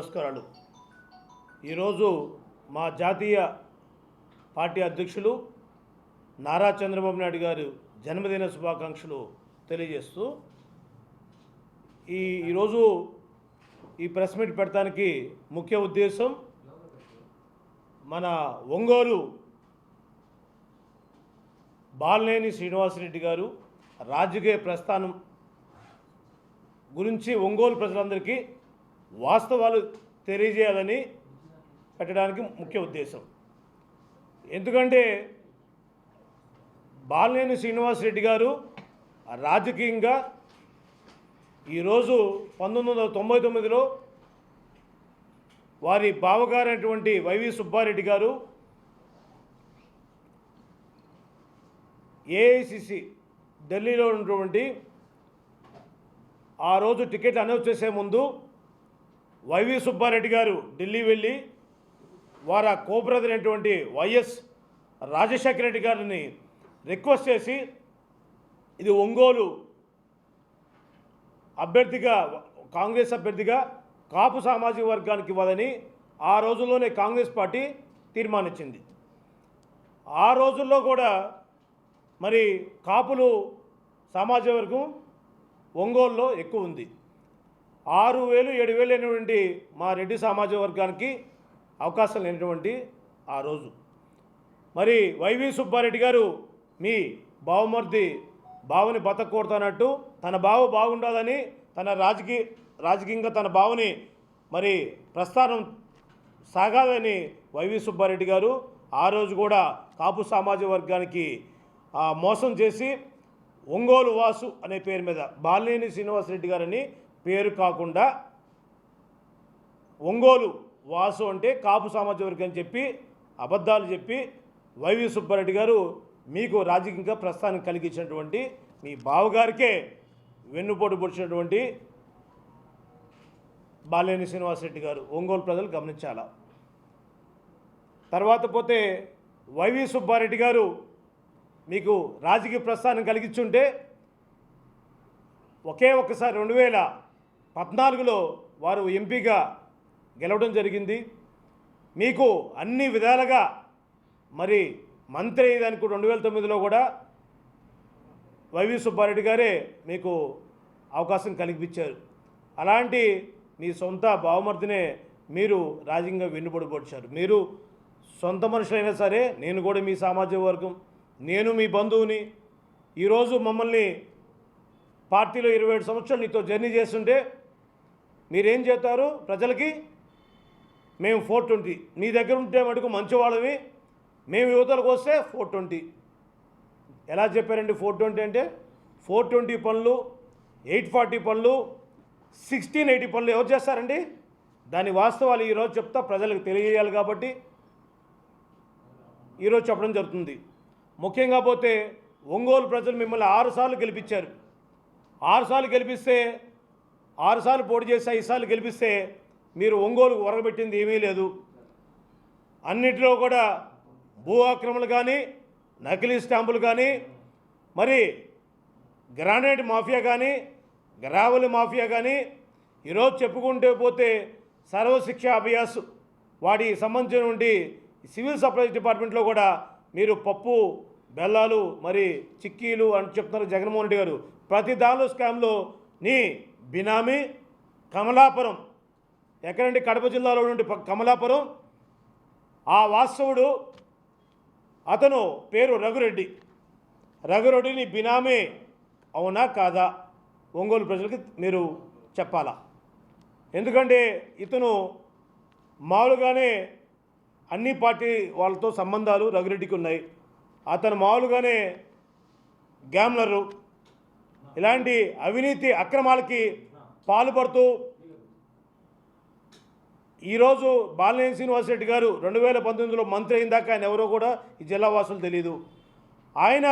నమస్కారాలు. ఈరోజు మా జాతీయ పార్టీ అధ్యక్షులు నారా చంద్రబాబు నాయుడు గారు జన్మదిన శుభాకాంక్షలు తెలియజేస్తూ ఈ ఈరోజు ఈ ప్రెస్ మీట్ పెట్టడానికి ముఖ్య ఉద్దేశం మన ఒంగోలు బాలనేని శ్రీనివాసరెడ్డి గారు రాజకీయ ప్రస్థానం గురించి ఒంగోలు ప్రజలందరికీ వాస్తవాలు తెలియజేయాలని పెట్టడానికి ముఖ్య ఉద్దేశం. ఎందుకంటే బాలినేని శ్రీనివాసరెడ్డి గారు రాజకీయంగా ఈరోజు పంతొమ్మిది వందల తొంభై తొమ్మిదిలో వారి బావగారైనటువంటి వైవి సుబ్బారెడ్డి గారు ఏఐసిసి ఢిల్లీలో ఉన్నటువంటి ఆ రోజు టికెట్ అనౌన్స్ చేసే ముందు వైవి సుబ్బారెడ్డి గారు ఢిల్లీ వెళ్ళి వారా కోబ్రదర్ అయినటువంటి వైఎస్ రాజశేఖర రెడ్డి గారిని రిక్వెస్ట్ చేసి ఇది ఒంగోలు అభ్యర్థిగా కాంగ్రెస్ అభ్యర్థిగా కాపు సామాజిక వర్గానికి ఇవ్వాలని ఆ రోజుల్లోనే కాంగ్రెస్ పార్టీ తీర్మానించింది. ఆ రోజుల్లో కూడా మరి కాపులు సామాజిక వర్గం ఒంగోలులో ఎక్కువ ఉంది. ఆరు వేలు ఏడు వేలు అయినటువంటి మా రెడ్డి సామాజిక వర్గానికి అవకాశం లేనటువంటి ఆ రోజు. మరి వైవి సుబ్బారెడ్డి గారు మీ బావమర్ది బావుని బతకూడదన్నట్టు తన బావు బాగుండాలని తన రాజకీయ రాజకీయంగా తన బావుని మరి ప్రస్థానం సాగాలని వైవి సుబ్బారెడ్డి గారు ఆ రోజు కూడా కాపు సామాజిక వర్గానికి మోసం చేసి ఒంగోలు వాసు అనే పేరు మీద బాలినేని శ్రీనివాసరెడ్డి గారని పేరు కాకుండా ఒంగోలు వాసు అంటే కాపు సామాజిక వర్గం అని చెప్పి అబద్ధాలు చెప్పి వైవి సుబ్బారెడ్డి గారు మీకు రాజకీయంగా ప్రస్థానం కలిగించినటువంటి మీ బావగారికే వెన్నుపోటు పొడిచినటువంటి బాలేని శ్రీనివాసరెడ్డి గారు ఒంగోలు ప్రజలు గమనించాలా? తర్వాత పోతే వైవి సుబ్బారెడ్డి గారు మీకు రాజకీయ ప్రస్థానం కలిగించుంటే ఒకే ఒక్కసారి రెండు వేల పద్నాలుగులో వారు ఎంపీగా గెలవడం జరిగింది. మీకు అన్ని విధాలుగా మరి మంత్రి అయ్యేదానికి రెండు వేల తొమ్మిదిలో కూడా వైవి సుబ్బారెడ్డి గారే మీకు అవకాశం కల్పించారు. అలాంటి మీ సొంత బావమర్దినే మీరు రాజకీయంగా వెన్నుబడిపడిచారు మీరు సొంత మనుషులైనా సరే నేను కూడా మీ సామాజిక వర్గం నేను మీ బంధువుని ఈరోజు మమ్మల్ని పార్టీలో ఇరవై ఏడు సంవత్సరాలు నీతో జర్నీ చేస్తుంటే మీరేం చేస్తారు? ప్రజలకి మేము ఫోర్ ట్వంటీ. మీ దగ్గర ఉంటే మటుకు మంచివాళ్ళవి. మేము యువతలకు వస్తే ఫోర్ ట్వంటీ. ఎలా చెప్పారండి ఫోర్ ట్వంటీ అంటే? ఫోర్ ట్వంటీ పనులు ఎయిట్ ఫార్టీ పనులు సిక్స్టీన్ ఎయిటీ పనులు ఎవరు చేస్తారండి? దాని వాస్తవాలు ఈరోజు చెప్తా ప్రజలకు తెలియజేయాలి కాబట్టి ఈరోజు చెప్పడం జరుగుతుంది. ముఖ్యంగా పోతే ఒంగోలు ప్రజలు మిమ్మల్ని ఆరుసార్లు గెలిపించారు. ఆరుసార్లు గెలిపిస్తే ఆరుసార్లు పోటీ చేసి ఐదుసార్లు గెలిపిస్తే మీరు ఒంగోలు ఒరగబెట్టింది ఏమీ లేదు. అన్నిటిలో కూడా భూ ఆక్రమణలు కానీ నకిలీ స్టాంపులు కానీ మరి గ్రానైట్ మాఫియా కానీ గ్రావెల్ మాఫియా కానీ ఈరోజు చెప్పుకుంటే పోతే సర్వశిక్ష అభ్యాస్ వాటి సంబంధించినటువంటి సివిల్ సప్లైస్ డిపార్ట్మెంట్లో కూడా మీరు పప్పు బెల్లాలు మరి చిక్కీలు అని చెప్తున్నారు జగన్మోహన్ రెడ్డి గారు. ప్రతి దానిలో స్కామ్లో నీ బినామీ కమలాపురం. ఎక్కడండి? కడప జిల్లాలో నుండి కమలాపురం. ఆ వాస్తవుడు అతను పేరు రఘురెడ్డి. రఘురెడ్డిని బినామీ అవునా కాదా? ఒంగోలు ప్రజలకి మీరు చెప్పాలా? ఎందుకంటే ఇతను మామూలుగానే అన్ని పార్టీ వాళ్ళతో సంబంధాలు రఘురెడ్డికి ఉన్నాయి. అతను మామూలుగానే గ్యామ్లరు ఇలాంటి అవినీతి అక్రమాలకి పాల్పడుతూ ఈరోజు బాలినేని శ్రీనివాసరెడ్డి గారు రెండు వేల పంతొమ్మిదిలో మంత్రి అయిందాక ఆయన ఎవరో కూడా ఈ జిల్లా వాసులు తెలియదు ఆయన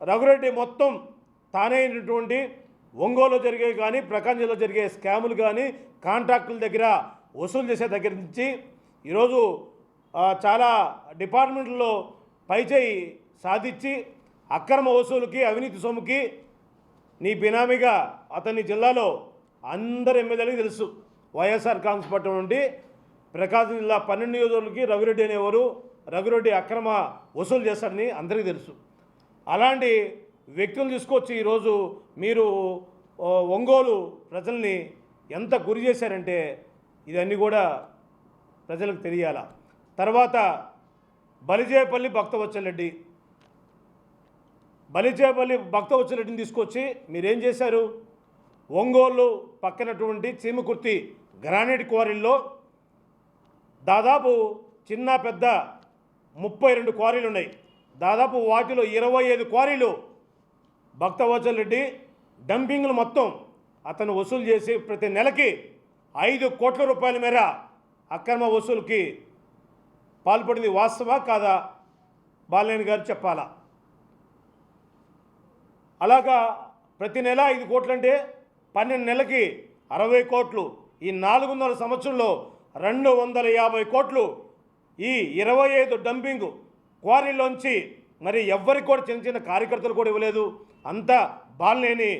రఘురెడ్డి మొత్తం తానైనటువంటి ఒంగోలు జరిగే కానీ ప్రకాశం జిల్లా జరిగే స్కాములు కానీ కాంట్రాక్టుల దగ్గర వసూలు చేసే దగ్గర నుంచి ఈరోజు చాలా డిపార్ట్మెంట్లో పైచేయి సాధించి అక్రమ వసూలుకి అవినీతి సొమ్ముకి నీ బినామీగా అతని జిల్లాలో అందరు ఎమ్మెల్యేలకు తెలుసు. వైఎస్ఆర్ కాంగ్రెస్ పార్టీ నుండి ప్రకాశం జిల్లా పన్నెండు నియోజకవర్గలకి రఘురెడ్డి అనేవారు. రఘురెడ్డి అక్రమ వసూలు చేస్తాడని అందరికీ తెలుసు. అలాంటి వ్యక్తులు తీసుకొచ్చి ఈరోజు మీరు ఒంగోలు ప్రజల్ని ఎంత గురి చేశారంటే ఇదన్నీ కూడా ప్రజలకు తెలియాల? తర్వాత బలిజేపల్లి భక్తవచ్చలరెడ్డి బలిజేపల్లి భక్తవచ్చలరెడ్డిని తీసుకొచ్చి మీరేం చేశారు? ఒంగోలు పక్కనటువంటి చీమకుర్తి గ్రానైట్ క్వారీల్లో దాదాపు చిన్న పెద్ద ముప్పై రెండు క్వారీలు ఉన్నాయి దాదాపు వాటిలో ఇరవై ఐదు క్వారీలు భక్తవచల్ రెడ్డి డంపింగ్లు మొత్తం అతను వసూలు చేసి ప్రతి నెలకి ఐదు కోట్ల రూపాయల మేర అక్రమ వసూలుకి పాల్పడింది వాస్తవా కాదా? బాలేని గారు చెప్పాలా? అలాగా ప్రతి నెల ఐదు కోట్లు అంటే పన్నెండు నెలకి అరవై కోట్లు. ఈ నాలుగు వందల సంవత్సరంలో రెండు వందల యాభై కోట్లు. ఈ ఇరవై ఐదు డంపింగ్ క్వారీలోంచి మరి ఎవ్వరికి కూడా చిన్న చిన్న కార్యకర్తలు కూడా ఇవ్వలేదు. అంతా బాలనేని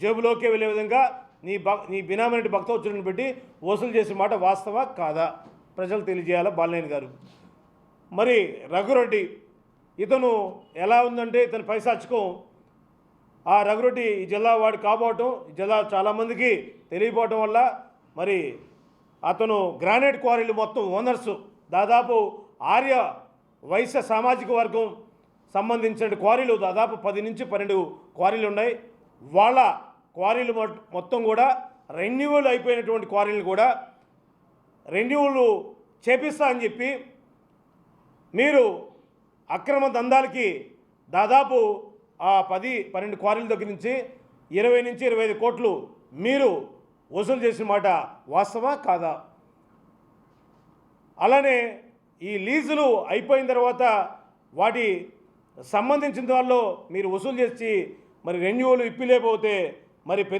జేబులోకి వెళ్ళే విధంగా నీ భ నీ బినామినటి భక్తవచ్చులను పెట్టి వసూలు చేసే మాట వాస్తవా కాదా? ప్రజలు తెలియజేయాలా బాలనేని గారు? మరి రఘురెడ్డి ఇతను ఎలా ఉందంటే ఇతని పైశాచికం ఆ రఘురెడ్డి ఈ జిల్లా వాడు కాబోవటం ఈ జిల్లా చాలామందికి తెలియపోవటం వల్ల మరి అతను గ్రానైట్ క్వారీలు మొత్తం ఓనర్స్. దాదాపు ఆర్య వైశ్య సామాజిక వర్గం సంబంధించిన క్వారీలు దాదాపు పది నుంచి పన్నెండు క్వారీలు ఉన్నాయి. వాళ్ళ క్వారీలు మొత్తం కూడా రెన్యువల్ అయిపోయినటువంటి క్వారీలు కూడా రెన్యువల్ చేపిస్తా అని చెప్పి మీరు అక్రమ దందాలకి దాదాపు ఆ పది పన్నెండు క్వారీల దగ్గర నుంచి ఇరవై నుంచి ఇరవై ఐదు కోట్లు మీరు వసూలు చేసిన మాట వాస్తవా కాదా? అలానే ఈ లీజులు అయిపోయిన తర్వాత వాటి సంబంధించిన వాళ్ళు మీరు వసూలు చేసి మరి రెన్యువల్ ఇప్పిలేకపోతే మరి పెద్ద